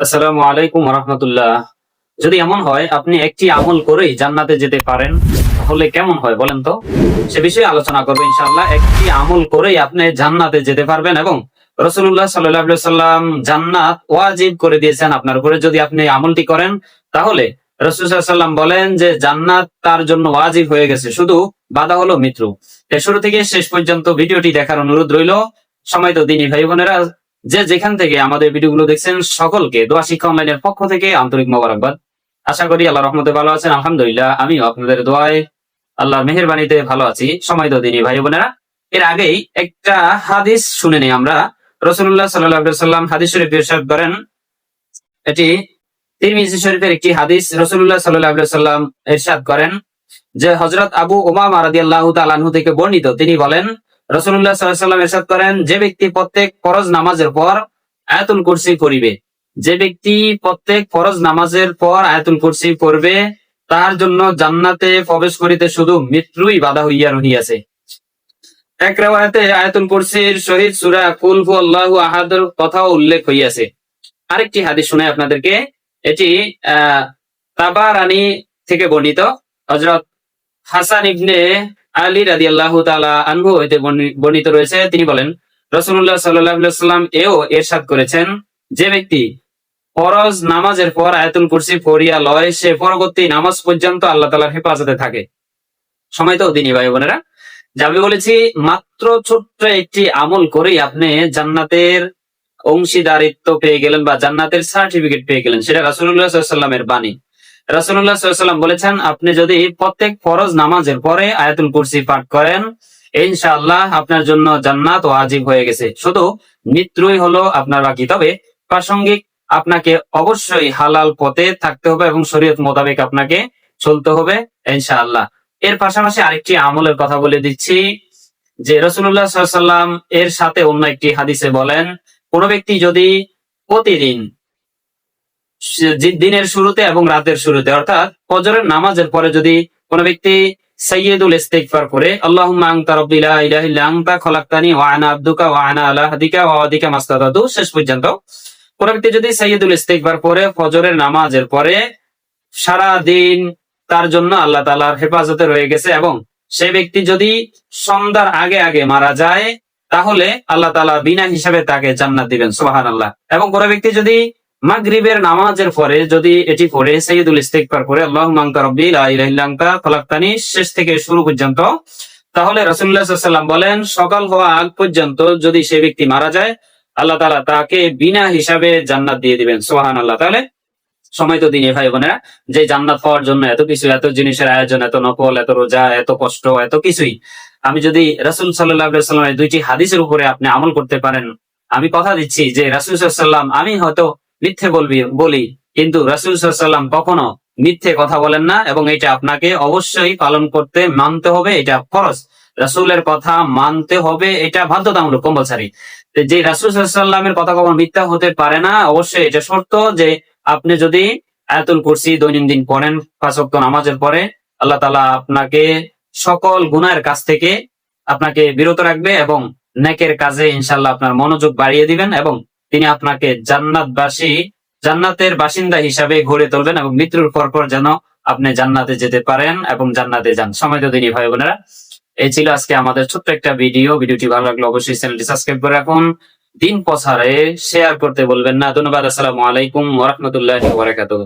আসসালামু আলাইকুম রহমতুল্লাহ। যদি এমন হয়, আপনি একটি আমল করেই জান্নাতে যেতে পারেন, তাহলে কেমন হয় বলেন তো? সে বিষয়ে আলোচনা করব ইনশাআল্লাহ। একটি আমল করেই আপনি জান্নাতে যেতে পারবেন এবং রসুল্লাহ সাল্লাহ সাল্লাম জান্নাত ওয়াজিব করে দিয়েছেন আপনার উপরে। যদি আপনি আমলটি করেন, তাহলে রসুল বলেন যে, জান্নাত তার জন্য ওয়াজিব হয়ে গেছে। শুধু বাধা হলো মৃত্যু। শুরু থেকে শেষ পর্যন্ত ভিডিওটি দেখার অনুরোধ রইল। সময় তো দিনী ভাই বোনেরা যে যেখান থেকে আমাদের ভিডিওগুলো দেখছেন সকলকে দোয়া শিক্ষা অনলাইনের পক্ষ থেকে আন্তরিক মোবারকবাদ। আশা করি আল্লাহ রহমতে ভালো আছেন, আলহামদুলিল্লাহ। আমিও আপনাদের দোয়ায় আল্লাহর মেহেরবানিতে ভালো আছি। সময় তো দিনী ভাই বোনেরা। এর আগেই একটা হাদিস শুনে নেই আমরা। রসুল্লাহ সাল্লাহ সাল্লাম হাদিস শরীফ ইরশাদ করেন। এটি তিরমিজি শরীফের একটি হাদিস। রসুল্লাহ সাল্লাহ সাল্লাম ইরশাদ করেন যে হজরত আবু ওমামা রাদিয়াল্লাহু তাআলাহু থেকে বর্ণিত। তিনি বলেন রসুল্লাহ আলাইহি করেন, যে ব্যক্তি প্রত্যেক ফরজ নামাজের পর আয়াতুল কুরসি পড়িবে, যে ব্যক্তি প্রত্যেক ফরজ নামাজের পর আয়াতুল কুরসি তার জন্য জান্নাতে প্রবেশ করিতে শুধু মৃত্যুই বাধা হইয়া রহিয়াছে। এক রেওয়ায়তে আয়াতুল কুরসির শহীদ সূরা কুল হু আল্লাহু আহাদের কথাও উল্লেখ হইয়াছে। আরেকটি হাদিস শুনে আপনাদেরকে, এটি, আহ, তাবারানি থেকে বর্ণিত, হযরত হাসান ইবনে আলী রাদি আল্লাহ আনহু হইতে বর্ণি- বর্ণিত রয়েছে। তিনি বলেন রসুল্লাহ সাল্লাম এও এরশাদ করেছেন যে ব্যক্তি ফরজ নামাজের পর আয়াতুল কুরসি ফরিয়া লয়, সে পরবর্তী নামাজ পর্যন্ত আল্লাহ তালার হেফাজতে থাকে। সময় তো দিনী ভাই বোনেরা। আমি বলেছি, মাত্র ছোট্ট একটি আমল করেই আপনি জান্নাতের অংশীদারিত্ব পেয়ে গেলেন বা জান্নাতের সার্টিফিকেট পেয়ে গেলেন, সেটা রাসুল্লাহ সাল্লামের বাণী। রাসুল্লাহ সাল্লাম বলেছেন, আপনি যদি প্রত্যেক ফরজ নামাজের পরে আয়াতুল কুরসি পাঠ করেন, ইনশাআল্লাহ আপনার জন্য জান্নাত ওয়াজিব হয়ে গেছে। শুধু মৃত্যুই হলো আপনার বাকি। তবে প্রাসঙ্গিক, আপনাকে অবশ্যই হালাল পথে থাকতে হবে এবং শরীয়ত মোতাবেক আপনাকে চলতে হবে, ইনশাআল্লাহ। এর পাশাপাশি আরেকটি আমলের কথা বলে দিচ্ছি, যে রসুল্লাহ সাল্লাম এর সাথে অন্য একটি হাদিসে বলেন, কোন ব্যক্তি যদি প্রতিদিন দিনের শুরুতে এবং রাতের শুরুতে। অর্থাৎ ফজরের নামাজের পরে যদি কোনো ব্যক্তি নামাজের পরে তার জন্য আল্লাহ তাআলার হেফাজতে রয়ে গেছে এবং সেই ব্যক্তি যদি সন্ধ্যার আগে আগে মারা যায়, তাহলে আল্লাহ তাআলা বিনা হিসাবে তাকে জান্নাত দিবেন সোহান আল্লাহ এবং কোন ব্যক্তি যদি মাগরিবের নামাজের পরে যদি এটি পড়ে সৈয়দুল ইস্তেগফার করে আল্লাহ মাংতা রব্বি লা ইলাহা ইল্লা আনতা খলাকতানি শেষ থেকে শুরু পর্যন্ত, তাহলে সাল্লাল্লাহু বলেন, সকাল হওয়া আগ পর্যন্ত যদি সে ব্যক্তি মারা যায়, আল্লাহ তাআলা তাকে বিনা হিসাবে জান্নাত দিয়ে দিবেন। সুবহানাল্লাহ। তাহলে সময় তো দিনে ভাই বোনেরা, যে জান্নাত পাওয়ার জন্য এত কিছু, এত জিনিসের আয়োজন, এত নকল, এত রোজা, এত কষ্ট, এত কিছুই, আমি যদি রাসূল আলাইহি দুইটি হাদিসের উপরে আপনি আমল করতে পারেন, আমি কথা দিচ্ছি যে রাসূল ওয়াসাল্লাম, আমি হয়তো মিথ্যে বলবি, বলি। কিন্তু রাসুল সাল্লাম কখনো মিথ্যে কথা বলেন না এবং এটা আপনাকে অবশ্যই পালন করতে মানতে হবে, এটা ফরজ। রাসুলের কথা মানতে হবে, এটা বাধ্যতামূলক কম্পালসারি যে রাসুল সাল্লামের কথা কখনো মিথ্যা হতে পারে না, অবশ্যই এটা শর্ত যে আপনি যদি আয়াতুল কুরসি দৈনন্দিন পড়েন পাঁচ ওয়াক্ত নামাজের পরে, আল্লাহ তালা আপনাকে সকল গুনাহের কাছ থেকে আপনাকে বিরত রাখবে এবং নেকের কাজে ইনশাল্লাহ আপনার মনোযোগ বাড়িয়ে দিবেন এবং তিনি আপনাকে জান্নাতবাসী, জান্নাতের বাসিন্দা হিসাবে গড়ে তুলবেন এবং মৃত্যুর পর পর যেন আপনি জান্নাতে যেতে পারেন এবং জান্নাতে যান। সময় তো তিনি ভাই বোনেরা। এই ছিল আজকে আমাদের ছোট্ট একটা ভিডিও। ভিডিওটি ভালো লাগলে অবশ্যই চ্যানেলটি সাবস্ক্রাইব করে রাখুন। দিন পছারে শেয়ার করতে বলবেন না। ধন্যবাদ। আসসালামু আলাইকুম ওরহমতুল্লাহ বারাকাতুহ।